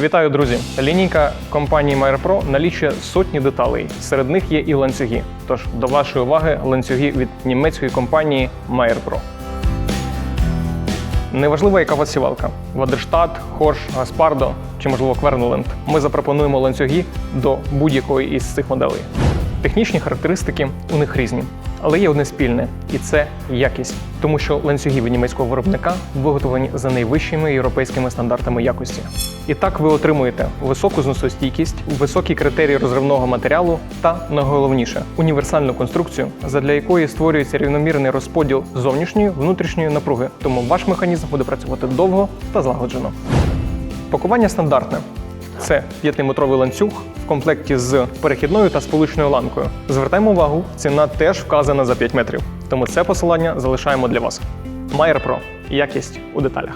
Вітаю, друзі! Лінійка компанії Meyer налічує сотні деталей. Серед них є і ланцюги. Тож до вашої уваги ланцюги від німецької компанії Meyer Неважливо, яка вас сівалка Вадерштат, Хорш, Гаспардо чи, можливо, Кверноленд. Ми запропонуємо ланцюги до будь-якої із цих моделей. Технічні характеристики у них різні, але є одне спільне, і це якість, тому що ланцюги від німецького виробника виготовлені за найвищими європейськими стандартами якості. І так ви отримуєте високу зносостійкість, високі критерії розривного матеріалу та найголовніше універсальну конструкцію, задля якої створюється рівномірний розподіл зовнішньої внутрішньої напруги, тому ваш механізм буде працювати довго та злагоджено. Пакування стандартне. Це 5-метровий ланцюг в комплекті з перехідною та сполучною ланкою. Звертаємо увагу, ціна теж вказана за 5 метрів. Тому це посилання залишаємо для вас. Майер Про. Якість у деталях.